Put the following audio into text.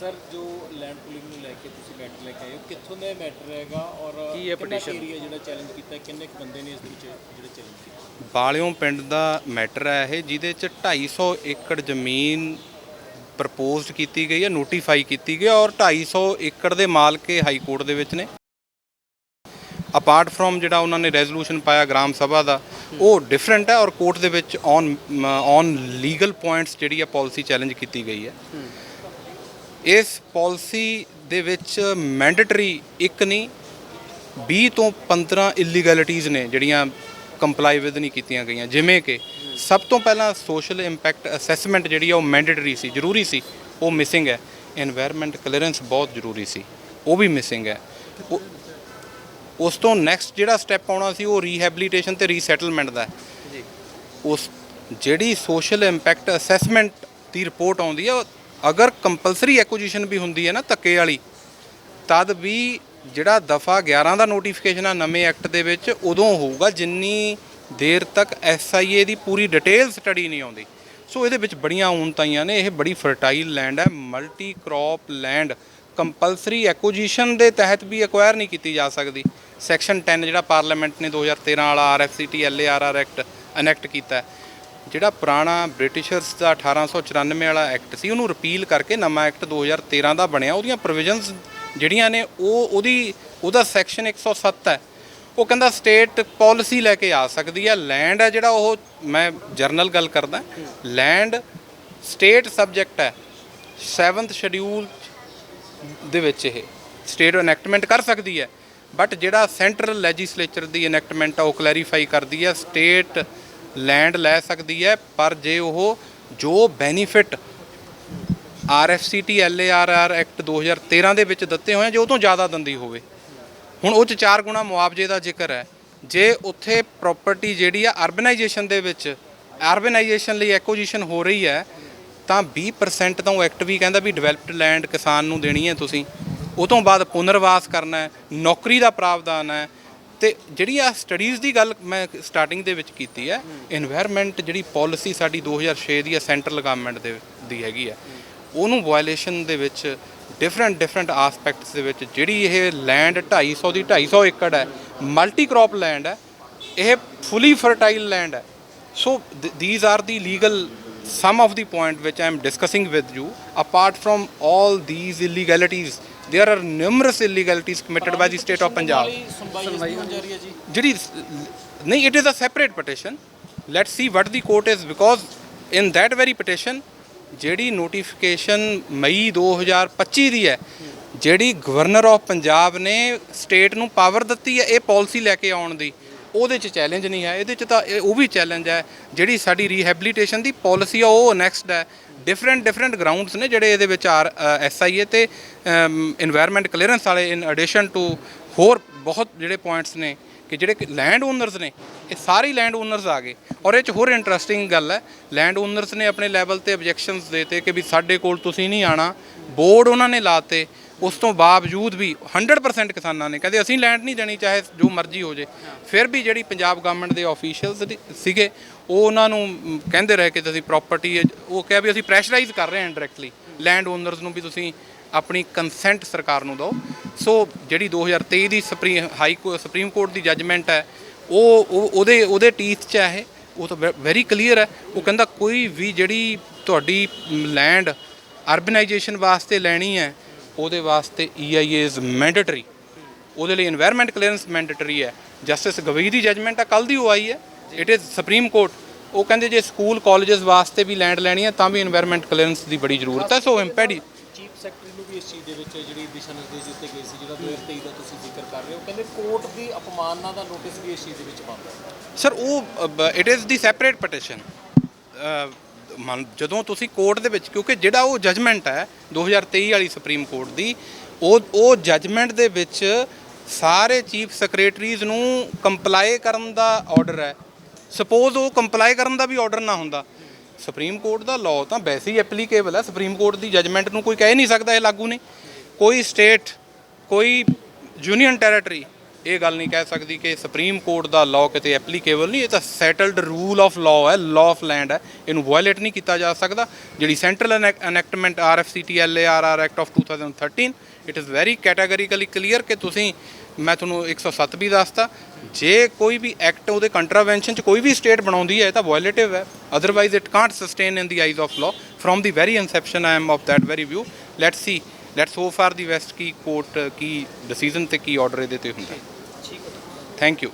Sir ਜੋ land pooling ਨੂੰ ਲੈ ਕੇ ਤੁਸੀਂ ਮੈਟਰ ਲੈ ਕੇ ਆਏ ਹੋ ਕਿੱਥੋਂ ਦਾ ਮੈਟਰ ਹੈਗਾ ਔਰ ਕੀ ਹੈ? ਏਰੀਆ ਜਿਹੜਾ ਚੈਲੰਜ ਕੀਤਾ ਹੈ, ਕਿੰਨੇ ਕੁ ਬੰਦੇ ਨੇ ਇਸ ਦੇ ਵਿੱਚ ਜਿਹੜੇ ਚੈਲੰਜ ਕੀਤਾ? ਬਾਲਿਓਂ ਪਿੰਡ ਦਾ ਮੈਟਰ ਹੈ ਇਹ ਜਿਹਦੇ ਚ 250 ਏਕੜ ਜ਼ਮੀਨ ਪ੍ਰਪੋਜ਼ਡ ਕੀਤੀ ਗਈ ਹੈ ਨੋਟੀਫਾਈ ਕੀਤੀ ਗਈ ਔਰ 250 ਏਕੜ ਦੇ ਮਾਲਕ ਇਹ ਹਾਈ ਕੋਰਟ ਦੇ ਵਿੱਚ ਨੇ। ਅਪਾਰਟ ਫਰੋਮ ਜਿਹੜਾ ਉਹਨਾਂ ਨੇ ਰੈਜ਼ੋਲੂਸ਼ਨ ਪਾਇਆ ਗ੍ਰਾਮ ਸਭਾ ਦਾ ਉਹ ਡਿਫਰੈਂਟ ਹੈ ਔਰ ਕੋਰਟ ਦੇ ਵਿੱਚ ਔਨ ਔਨ ਲੀਗਲ ਪੁਆਇੰਟਸ ਜਿਹੜੀ ਹੈ ਪਾਲਿਸੀ ਚੈਲੰਜ ਕੀਤੀ ਗਈ ਹੈ। ਇਸ ਪਾਲਿਸੀ ਦੇ ਵਿੱਚ ਮੈਂਡੇਟਰੀ ਇੱਕ ਨਹੀਂ 20 ਤੋਂ 15 ਇਲੀਗੈਲਿਟੀਜ਼ ਨੇ ਜਿਹੜੀਆਂ ਕੰਪਲਾਈ ਵਿਦ ਨਹੀਂ ਕੀਤੀਆਂ ਗਈਆਂ। ਜਿਵੇਂ ਕਿ ਸਭ ਤੋਂ ਪਹਿਲਾਂ ਸੋਸ਼ਲ ਇੰਪੈਕਟ ਅਸੈਸਮੈਂਟ ਜਿਹੜੀ ਆ ਉਹ ਮੈਂਡੇਟਰੀ ਸੀ ਜ਼ਰੂਰੀ ਸੀ ਉਹ ਮਿਸਿੰਗ ਹੈ। এনवायरमेंट ਕਲੀਅਰੈਂਸ ਬਹੁਤ ਜ਼ਰੂਰੀ ਸੀ ਉਹ ਵੀ ਮਿਸਿੰਗ ਹੈ। ਉਸ ਤੋਂ ਨੈਕਸਟ ਜਿਹੜਾ ਸਟੈਪ ਆਉਣਾ ਸੀ ਉਹ ਰੀਹੈਬਿਲਿਟੇਸ਼ਨ ਤੇ ਰੀਸੈਟਲਮੈਂਟ ਦਾ ਉਸ ਜਿਹੜੀ ਸੋਸ਼ਲ ਇੰਪੈਕਟ ਅਸੈਸਮੈਂਟ ਦੀ ਰਿਪੋਰਟ ਆਉਂਦੀ ਹੈ ਅਗਰ ਕੰਪਲਸਰੀ ਐਕੁਜੀਸ਼ਨ ਵੀ ਹੁੰਦੀ ਹੈ ਨਾ ਧੱਕੇ ਵਾਲੀ, ਤਦ ਵੀ ਜਿਹੜਾ ਦਫਾ 11 ਦਾ ਨੋਟੀਫਿਕੇਸ਼ਨ ਆ ਨਵੇਂ ਐਕਟ ਦੇ ਵਿੱਚ, ਉਦੋਂ ਹੋਊਗਾ ਜਿੰਨੀ ਦੇਰ ਤੱਕ ਐਸਆਈਏ ਦੀ ਪੂਰੀ ਡਿਟੇਲ ਸਟੱਡੀ ਨਹੀਂ ਆਉਂਦੀ। ਸੋ ਇਹਦੇ ਵਿੱਚ ਬੜੀਆਂ ਉਨਤਾਈਆਂ ਨੇ, ਇਹ ਬੜੀ ਫਰਟਾਈਲ ਲੈਂਡ ਹੈ multi crop land compulsory acquisition ਦੇ ਤਹਿਤ ਵੀ ਐਕਵਾਇਰ ਨਹੀਂ ਕੀਤੀ ਜਾ ਸਕਦੀ। ਸੈਕਸ਼ਨ 10 ਜਿਹੜਾ ਪਾਰਲੀਮੈਂਟ ਨੇ 2013 ਵਾਲਾ ਆਰਐਫਸੀਟੀ ਐਲਏਆਰਆਰ ਐਕਟ ਅਨੈਕਟ ਕੀਤਾ ਜਿਹੜਾ ਪੁਰਾਣਾ ਬ੍ਰਿਟਿਸ਼ਰਸ ਦਾ 1894 ਵਾਲਾ ਐਕਟ ਸੀ, ਉਹਨੂੰ ਰਿਪੀਲ ਕਰਕੇ ਨਵਾਂ ਐਕਟ 2013 ਦਾ ਬਣਿਆ। ਉਹਦੀਆਂ ਪ੍ਰੋਵੀਜ਼ਨਸ ਜਿਹੜੀਆਂ ਨੇ, ਉਹ ਉਹਦੀ, ਉਹਦਾ ਸੈਕਸ਼ਨ 107 ਹੈ। ਉਹ ਕਹਿੰਦਾ ਸਟੇਟ ਪਾਲਿਸੀ ਲੈ ਕੇ ਆ ਸਕਦੀ ਹੈ। ਲੈਂਡ ਹੈ ਜਿਹੜਾ ਉਹ, ਮੈਂ ਜਰਨਲ ਗੱਲ ਕਰਦਾ। ਲੈਂਡ ਸਟੇਟ ਸਬਜੈਕਟ ਹੈ। 7th ਸ਼ਡਿਊਲ ਦੇ ਵਿੱਚ ਇਹ ਸਟੇਟ ਐਨੈਕਟਮੈਂਟ ਕਰ ਸਕਦੀ ਹੈ। ਬਟ ਜਿਹੜਾ ਸੈਂਟਰਲ ਲੈਜਿਸਲੇਚਰ ਦੀ ਐਨੈਕਟਮੈਂਟ ਆ, ਉਹ ਕਲੈਰੀਫਾਈ ਕਰਦੀ ਹੈ। ਸਟੇਟ ਲੈਂਡ ਲੈ ਸਕਦੀ ਹੈ, ਪਰ ਜੇ ਉਹ ਜੋ ਬੈਨੀਫਿਟ ਆਰਐਫਸੀਟੀ ਐਲਏਆਰਆਰ ਐਕਟ 2013 ਦੇ ਵਿੱਚ ਦਿੱਤੇ ਹੋਏ ਆ, ਜੋ ਉਹ ਤੋਂ ਜ਼ਿਆਦਾ ਦੰਦੀ ਹੋਵੇ। ਹੁਣ ਉਹ ਚ ਚਾਰ ਗੁਣਾ ਮੁਆਵਜ਼ੇ ਦਾ ਜ਼ਿਕਰ ਹੈ। ਜੇ ਉੱਥੇ ਪ੍ਰਾਪਰਟੀ ਜਿਹੜੀ ਆ ਅਰਬਨਾਈਜੇਸ਼ਨ ਦੇ ਵਿੱਚ ਅਰਬਨਾਈਜੇਸ਼ਨ ਲਈ ਐਕੁਜੀਸ਼ਨ ਹੋ ਰਹੀ ਹੈ, ਤਾਂ 20% ਤਾਂ ਉਹ ਐਕਟ ਵੀ ਕਹਿੰਦਾ ਵੀ ਡਿਵੈਲਪਡ ਲੈਂਡ ਕਿਸਾਨ ਨੂੰ ਦੇਣੀ ਹੈ ਤੁਸੀਂ। ਉਹ ਤੋਂ ਬਾਅਦ ਪੁਨਰਵਾਸ ਕਰਨਾ ਹੈ, ਨੌਕਰੀ ਦਾ ਪ੍ਰਾਵਧਾਨ ਹੈ ਤੇ ਜਿਹੜੀ ਆ ਸਟੱਡੀਜ਼ ਦੀ ਗੱਲ ਮੈਂ ਸਟਾਰਟਿੰਗ ਦੇ ਵਿੱਚ ਕੀਤੀ ਹੈ এনवायरमेंट ਜਿਹੜੀ ਪਾਲਿਸੀ ਸਾਡੀ 2006 ਦੀ ਹੈ ਸੈਂਟਰਲ ਗਵਰਨਮੈਂਟ ਦੇ ਦੀ ਹੈਗੀ ਹੈ ਉਹਨੂੰ ਵਾਇਲੇਸ਼ਨ ਦੇ ਵਿੱਚ ਡਿਫਰੈਂਟ ਡਿਫਰੈਂਟ ਆਸਪੈਕਟਸ ਦੇ ਵਿੱਚ ਜਿਹੜੀ ਇਹ ਲੈਂਡ 250 ਦੀ 250 ਏਕੜ ਹੈ ਮਲਟੀ ਕ੍ਰੌਪ ਲੈਂਡ ਹੈ, ਇਹ ਫੁੱਲੀ ਫਰਟਾਈਲ ਲੈਂਡ ਹੈ। So these are the legal sum of the point ਵਿੱਚ I am discussing with you apart from all these illegalities there are numerous illegalities committed by the state of Punjab. ਸੁਣਵਾਈ ਇਸ ਦੀ ਹੋਣ ਜਾ ਰਹੀ ਹੈ ਜੀ। ਜਿਹੜੀ ਨਹੀਂ it is a separate petition let's see what the court is because in that very petition ਜਿਹੜੀ ਨੋਟੀਫਿਕੇਸ਼ਨ ਮਈ 2025 ਦੀ ਹੈ ਜਿਹੜੀ ਗਵਰਨਰ ਆਫ ਪੰਜਾਬ ਨੇ ਸਟੇਟ ਨੂੰ ਪਾਵਰ ਦਿੱਤੀ ਹੈ ਇਹ ਪਾਲਿਸੀ ਲੈ ਕੇ ਆਉਣ ਦੀ ਉਹਦੇ 'ਚ ਚੈਲੰਜ ਨਹੀਂ ਹੈ। ਇਹਦੇ 'ਚ ਤਾਂ ਇਹ- ਉਹ ਵੀ ਚੈਲੰਜ ਹੈ ਜਿਹੜੀ ਸਾਡੀ ਰੀਹੈਬਿਲਿਟੇਸ਼ਨ ਦੀ ਪਾਲਿਸੀ ਆ ਉਹ ਨੈਕਸਟ ਹੈ। ਡਿਫਰੈਂਟ ਡਿਫਰੈਂਟ ਗਰਾਊਂਡਸ ਨੇ ਜਿਹੜੇ ਇਹਦੇ ਵਿੱਚ ਆਰ ਐੱਸ ਆਈ ਏ ਤੇ এনवायरमेंट ਕਲੀਅਰੈਂਸ ਵਾਲੇ ਇਨ ਐਡੀਸ਼ਨ ਟੂ ਹੋਰ ਬਹੁਤ ਜਿਹੜੇ ਪੁਆਇੰਟਸ ਨੇ ਕਿ ਜਿਹੜੇ ਲੈਂਡ ਓਨਰਸ ਨੇ ਇਹ ਸਾਰੇ ਲੈਂਡ ਓਨਰਸ ਆ ਗਏ। ਔਰ ਇਹ ਚ ਹੋਰ ਇੰਟਰਸਟਿੰਗ ਗੱਲ ਹੈ ਲੈਂਡ ਓਨਰਸ ਨੇ ਆਪਣੇ ਲੈਵਲ ਤੇ ਆਬਜੈਕਸ਼ਨਸ ਦੇਤੇ ਕਿ ਵੀ ਸਾਡੇ ਕੋਲ ਤੁਸੀਂ ਨਹੀਂ ਆਣਾ ਬੋਰਡ ਉਹਨਾਂ ਨੇ ਲਾਤੇ ਉਸ ਤੋਂ ਬਾਵਜੂਦ ਵੀ 100% ਕਿਸਾਨਾਂ ਨੇ ਕਹਿੰਦੇ ਅਸੀਂ ਲੈਂਡ ਨਹੀਂ ਦੇਣੀ ਚਾਹੇ ਜੋ ਮਰਜ਼ੀ ਹੋ ਜੇ। ਫਿਰ ਵੀ ਜਿਹੜੀ ਪੰਜਾਬ ਗਵਰਨਮੈਂਟ ਦੇ ਆਫੀਸ਼ੀਅਲਸ ਸੀਗੇ ਉਹ ਉਹਨਾਂ ਨੂੰ ਕਹਿੰਦੇ ਰਹੇ ਕਿ ਤੁਸੀਂ ਪ੍ਰਾਪਰਟੀ ਉਹ ਕਿਹਾ ਵੀ ਅਸੀਂ ਪ੍ਰੈਸ਼ਰਾਈਜ਼ ਕਰ ਰਹੇ ਹਾਂ ਡਾਇਰੈਕਟਲੀ ਲੈਂਡ ਓਨਰਸ ਨੂੰ ਵੀ ਤੁਸੀਂ ਆਪਣੀ ਕੰਸੈਂਟ ਸਰਕਾਰ ਨੂੰ ਦਿਓ। ਸੋ ਜਿਹੜੀ 2023 ਦੀ ਸੁਪਰੀਮ ਹਾਈ ਸੁਪਰੀਮ ਕੋਰਟ ਦੀ ਜੱਜਮੈਂਟ ਹੈ, ਉਹ ਉਹਦੇ ਉਹਦੇ ਟੀਥ 'ਚ ਹੈ ਉਹ ਤਾਂ ਵੈਰੀ ਕਲੀਅਰ ਹੈ। ਉਹ ਕਹਿੰਦਾ ਕੋਈ ਵੀ ਜਿਹੜੀ ਤੁਹਾਡੀ ਲੈਂਡ ਅਰਬਨਾਈਜੇਸ਼ਨ ਵਾਸਤੇ ਲੈਣੀ ਹੈ, ਉਹਦੇ ਵਾਸਤੇ EIA ਇਜ਼ ਮੈਂਡੇਟਰੀ ਉਹਦੇ ਲਈ এনवायरमेंट ਕਲੀਅਰੈਂਸ ਮੈਂਡੇਟਰੀ ਹੈ। ਜਸਟਿਸ ਗਵਈ ਦੀ ਜੱਜਮੈਂਟ ਆ ਕੱਲ ਦੀ ਉਹ ਆਈ ਹੈ। ਇਟ ਇਜ਼ ਸੁਪਰੀਮ ਕੋਰਟ ਉਹ ਕਹਿੰਦੇ ਜੇ ਸਕੂਲ ਕਾਲਜਸ ਵਾਸਤੇ ਵੀ ਲੈਂਡ ਲੈਣੀ ਹੈ ਤਾਂ ਵੀ এনवायरमेंट ਕਲੀਅਰੈਂਸ ਦੀ ਬੜੀ ਜ਼ਰੂਰਤ ਹੈ। ਸੋ ਇੰਪੈਡੀ ਸਰ ਉਹ it is the separate petition ਜਦੋਂ ਤੁਸੀਂ ਕੋਰਟ ਦੇ ਵਿੱਚ ਕਿਉਂਕਿ ਜਿਹੜਾ ਉਹ ਜਜਮੈਂਟ ਹੈ 2023 ਵਾਲੀ ਸੁਪਰੀਮ ਕੋਰਟ ਦੀ ਉਹ ਉਹ ਜਜਮੈਂਟ ਦੇ ਵਿੱਚ ਸਾਰੇ ਚੀਫ ਸੈਕਟਰੀਜ਼ ਨੂੰ ਕੰਪਲਾਈ ਕਰਨ ਦਾ ਆਰਡਰ ਹੈ। ਸਪੋਜ਼ ਉਹ ਕੰਪਲਾਈ ਕਰਨ ਦਾ ਵੀ ਆਰਡਰ ਨਾ ਹੁੰਦਾ। ਸੁਪਰੀਮ ਕੋਰਟ ਦਾ ਲਾਅ ਤਾਂ ਵੈਸੇ ਹੀ ਐਪਲੀਕੇਬਲ ਹੈ ਸੁਪਰੀਮ ਕੋਰਟ ਦੀ ਜਜਮੈਂਟ ਨੂੰ ਕੋਈ ਕਹਿ ਨਹੀਂ ਸਕਦਾ ਇਹ ਲਾਗੂ ਨਹੀਂ। ਕੋਈ ਸਟੇਟ ਕੋਈ ਯੂਨੀਅਨ ਟੈਰੀਟਰੀ ਇਹ ਗੱਲ ਨਹੀਂ ਕਹਿ ਸਕਦੀ ਕਿ ਸੁਪਰੀਮ ਕੋਰਟ ਦਾ ਲਾਅ ਕਿਤੇ ਐਪਲੀਕੇਬਲ ਨਹੀਂ। ਇਹ ਤਾਂ ਸੈਟਲਡ ਰੂਲ ਆਫ ਲਾਅ ਹੈ ਲਾਅ ਆਫ ਲੈਂਡ ਹੈ। ਇਹਨੂੰ ਵਾਇਲੇਟ ਨਹੀਂ ਕੀਤਾ ਜਾ ਸਕਦਾ। ਜਿਹੜੀ central enactment RFCTLARR act of 2013 it is very categorically clear ਕਿ ਤੁਸੀਂ ਮੈਂ ਤੁਹਾਨੂੰ 107 ਵੀ ਦੱਸਤਾ ਜੇ ਕੋਈ ਵੀ ਐਕਟ ਉਹਦੇ ਕੰਟਰਾਵੈਂਸ਼ਨ ਚ ਕੋਈ ਵੀ ਸਟੇਟ ਬਣਾਉਂਦੀ ਹੈ ਤਾਂ ਵਾਇਲੇਟਿਵ ਹੈ। Otherwise it can't sustain in the eyes of law from the very inception I am of that very view let's see let's so far the west Ki court ਕੀ decision ਤੇ ਕੀ order ਇਹਦੇ ਤੇ ਹੁੰਦਾ। ਠੀਕ ਹੈ। Thank you